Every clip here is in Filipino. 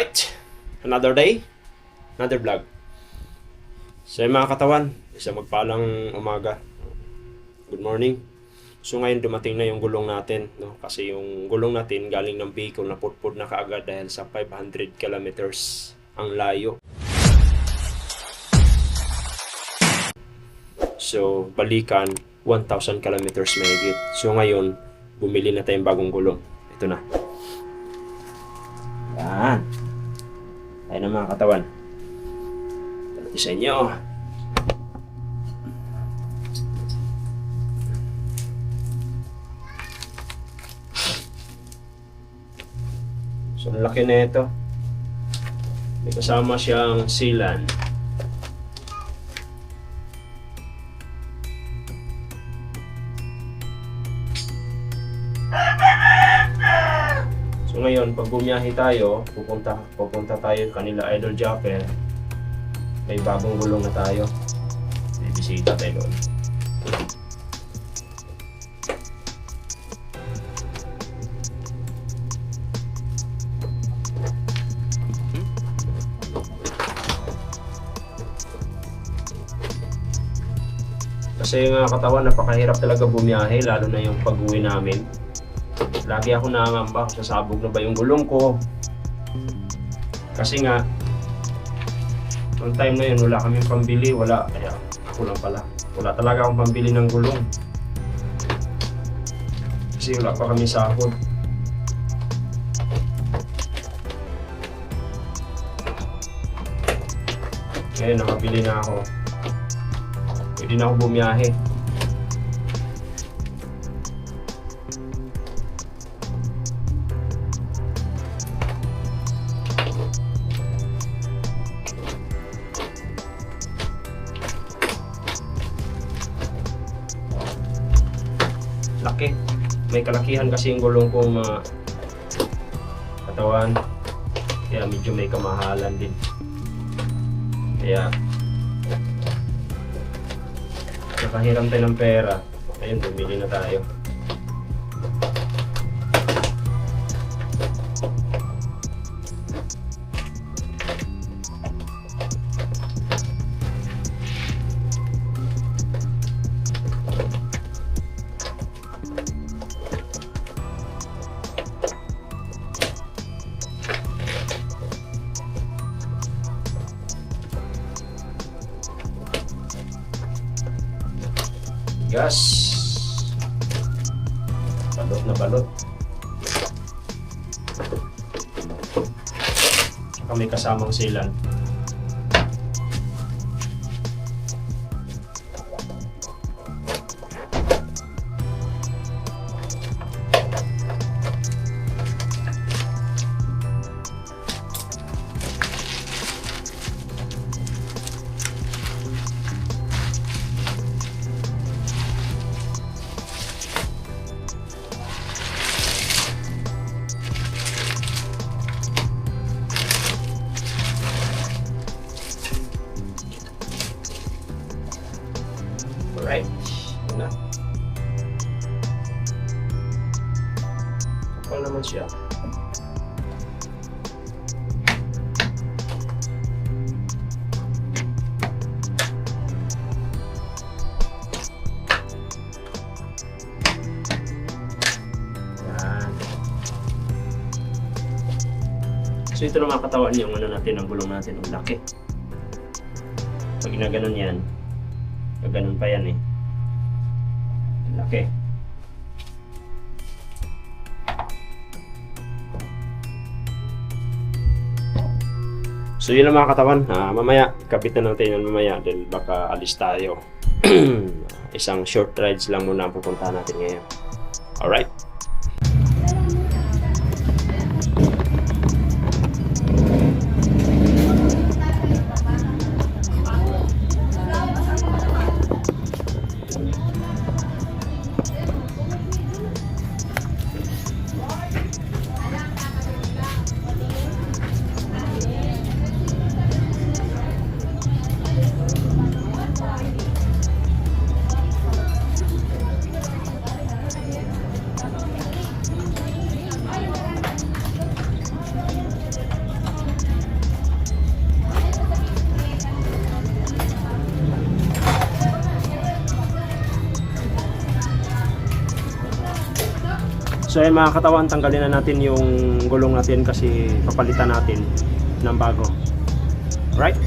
Alright, another day, another vlog. So mga katawan, isa magpalang umaga. Good morning. So ngayon dumating na yung gulong natin, no? Kasi yung gulong natin galing ng Bicol na putput na kaagad dahil sa 500 kilometers ang layo. So balikan 1,000 kilometers mahigit. So ngayon, bumili na tayong bagong gulong. Ito na. Yan. Ayun ang mga katawan. Ito sa inyo. So, ang laki na ito. May kasama siyang sealant. Ngayon, pag bumiyahe tayo, pupunta, pupunta tayo kanila Idol Japper. May bagong gulong na tayo. May bisita tayo doon. Kasi nga katawan, napakahirap talaga bumiyahe, lalo na yung pag-uwi namin. Lagi ako nangangamba kung sasabog na ba yung gulong ko. Kasi nga, noong time na yun, wala kaming pambili, wala, kaya ako lang pala. Wala talaga akong pambili ng gulong. Kasi wala pa kami sahod. Ngayon, nakabili na ako. Pwede na ako bumiyahe. May kalakihan kasi yung gulong ko mga katawan. Kaya medyo may kamahalan din. Kaya nakahiram tayo ng pera. Ayun, bumili na tayo. Gas. Balot na balot. Saka may kasamang silan. Siya. Yan. So ito na katawan yung ano natin, ang gulong natin, ang laki. Pag ginaganon yan, Ganun pa yan eh. Laki. So yun ang mga katawan. Ah, mamaya, kapit na natin yan mamaya dahil baka alis tayo. Isang short rides lang muna ang pupuntahan natin ngayon. Alright? So ayan mga katawan, tanggalin na natin yung gulong natin kasi papalitan natin ng bago. Right?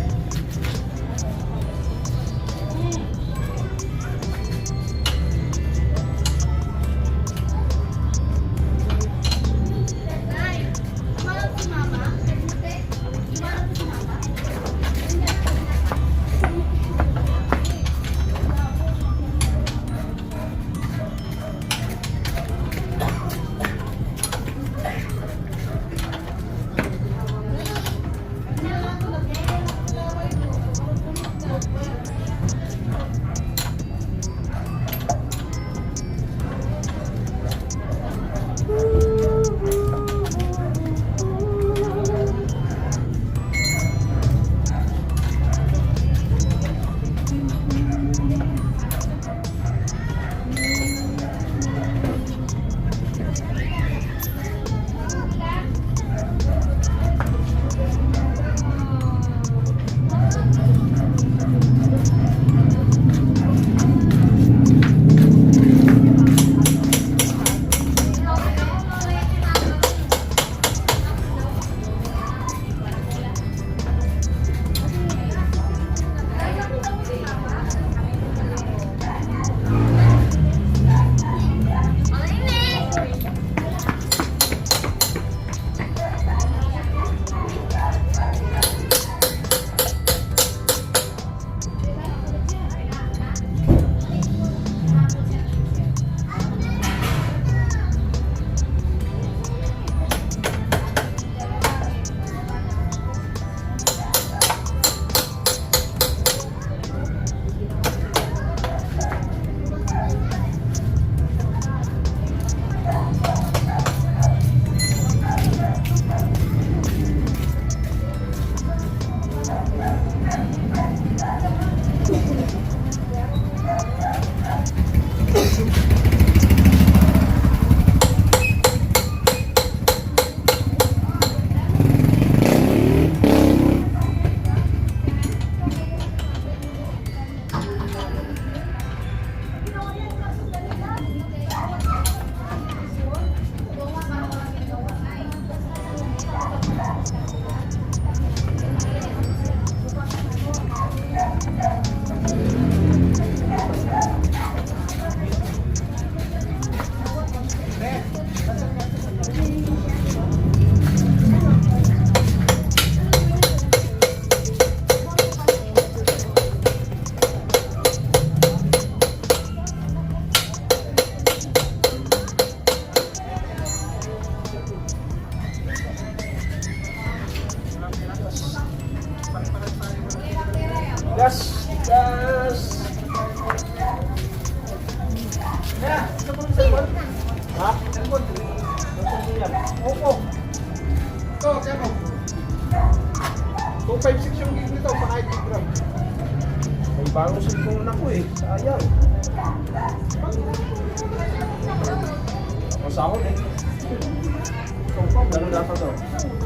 দাও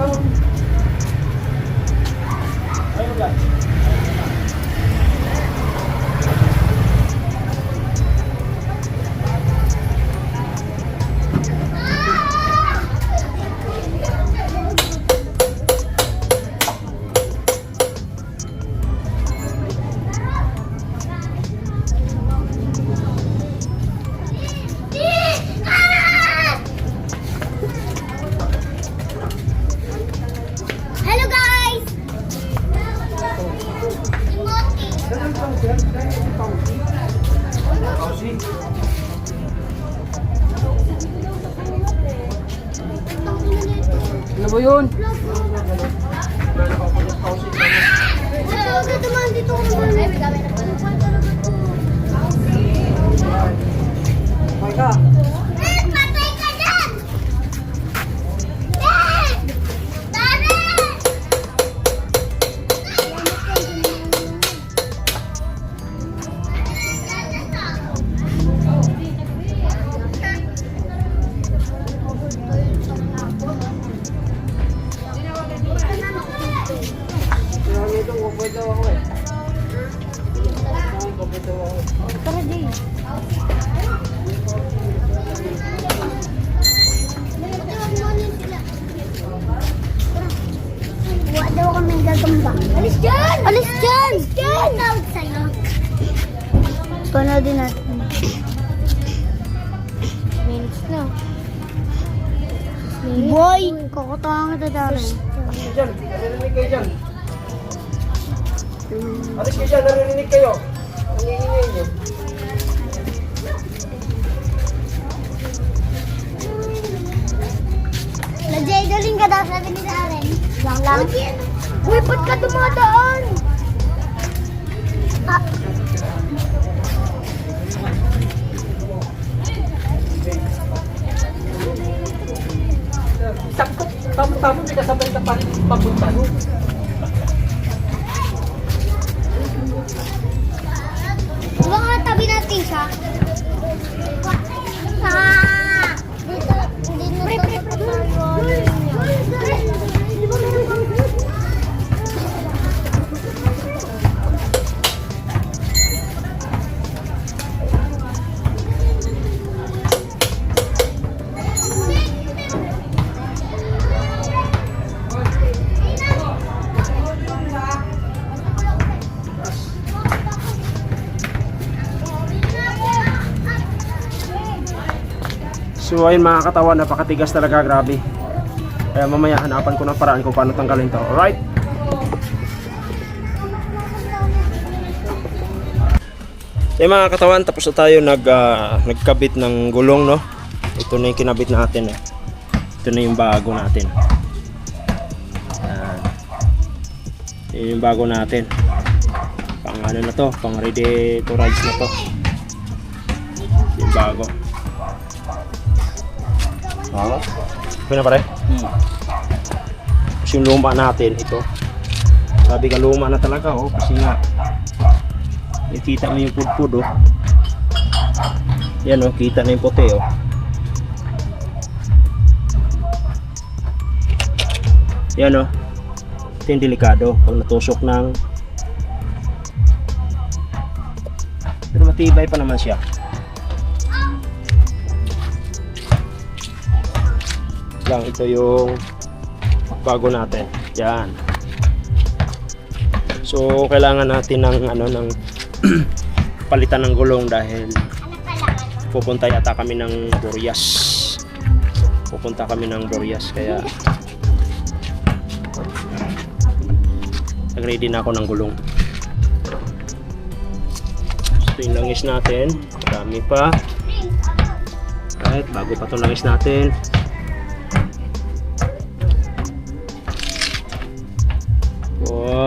go. Daw kami gagamba. Alis dyan! Alis dyan! Alis dyan! Tawag sa'yo. Panoodin natin. Minutes na. Boy! Kakatawa kita dami. Alis dyan. Naririnig kayo dyan. Alis kayo dyan. Naririnig kayo. Ang iingay nyo. Lajay, galing ka daw, sabi ni. Lang lang. Uy, ba't ka dumadaan? Ah, Sakto. Tamo-tamo. May kasabay ka pa rin papunta. Diba nga tabi natin siya? Ah! Dito, hindi na to So ayun mga katawan, napakatigas talaga, grabe. Kaya mamaya hanapan ko ng paraan kung paano tanggalin to. Alright? So yung mga katawan, tapos na tayo nag, ah, nagkabit ng gulong, no? Ito na yung kinabit natin, eh. Ito na yung bago natin. Yan. Yan yung bago natin. Pang ano na to, pang ready to ride na to. Yung bago. Oo. Okay na pare? Kasi yung luma natin, ito. Sabi ka luma na talaga, oh. Kasi nga, nakita mo yung pudpud, oh. Yan, oh. Kita na yung puti, oh. Yan, oh. Ito yung delikado. Pag natusok ng... Pero matibay pa naman siya. Lang. Ito yung bago natin. Yan. So kailangan natin ng ano ng palitan ng gulong dahil pupunta yata kami ng Borias pupunta kami ng Borias kaya nag ready na ako ng gulong. So yung langis natin marami pa. Right, bago pa itong langis natin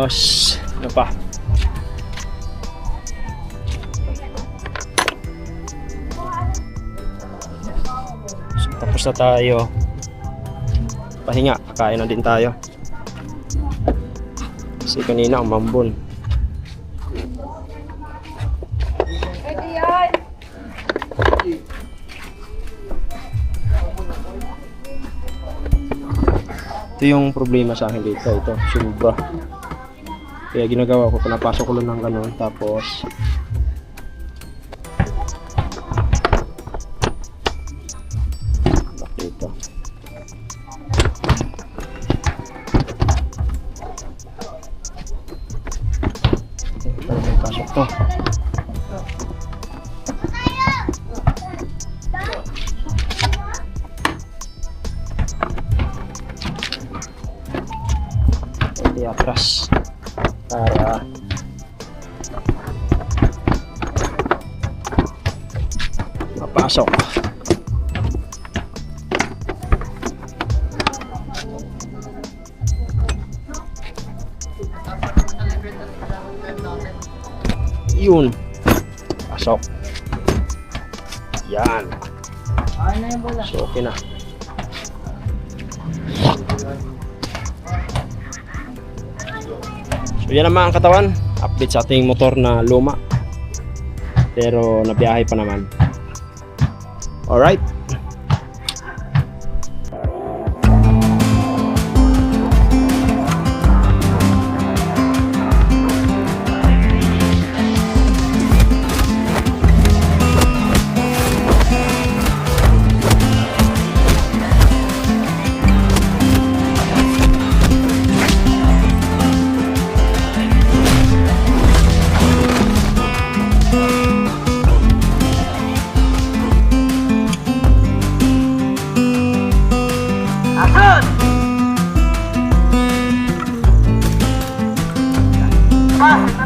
Tapos, ano pa? So, tapos na tayo. Pahinga, kakain na din tayo. Kasi kanina umambon. Ito yung problema sa akin dito. Ito, sobra. Kaya ginagawa ko, pinapasok ko lang ng ganun. Tapos. Ito, Yun. Pasok. Yan. So, okay na. So yan naman ang katawan. Update sa ating motor na luma. Pero nabiyahe pa naman. Alright.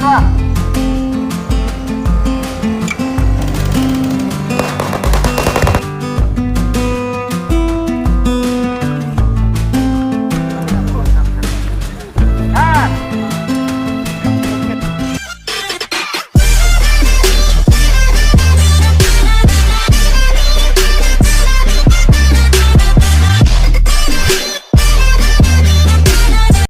ว่า